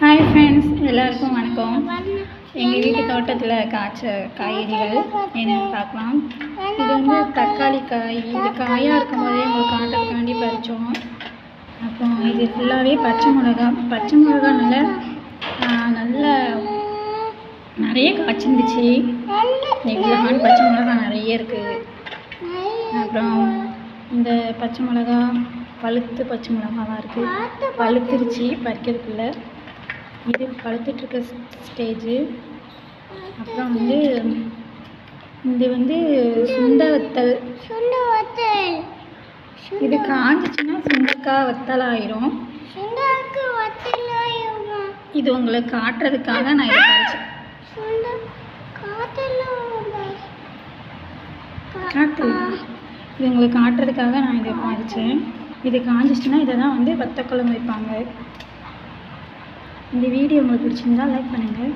Hi friends எல்லாருக்கும் வணக்கம். எங்கள் வீட்டு தோட்டத்தில் காய்ச்ச காய்கறிகள் என்னென்னு பார்க்கலாம். இது வந்து தக்காளி காய். இது காயாக இருக்கும் போதே உங்களுக்கு காட்டுறதுக்காண்டி பறித்தோம் அப்புறம் இது ஃபுல்லாகவே பச்சை மிளகா. பச்சை மிளகா நல்ல நல்ல நிறைய காய்ச்சிருந்துச்சு. இவ்வளோ பச்சை மிளகா நிறைய இருக்குது அப்புறம் இந்த பச்சை மிளகா பழுத்து பச்சை மிளகாலாம் இருக்குது பழுத்துருச்சு பறிக்கிறதுக்குள்ளே. இது பழுத்துட்ருக்க ஸ்டேஜு. அப்புறம் வந்து இது வந்து சுண்ட வத்தல் இது காஞ்சிச்சுன்னா சுண்டக்காய் வத்தல் ஆயிரும். இது உங்களுக்கு காட்டுறதுக்காக நான் இதை காட்டு. இது உங்களுக்கு காட்டுறதுக்காக நான் இதை பறித்தேன் இது காஞ்சிச்சுன்னா இதை தான் வந்து வத்த குழம்பு வைப்பாங்க. இந்த வீடியோ உங்களுக்கு பிடிச்சிருந்தா லைக் பண்ணுங்கள்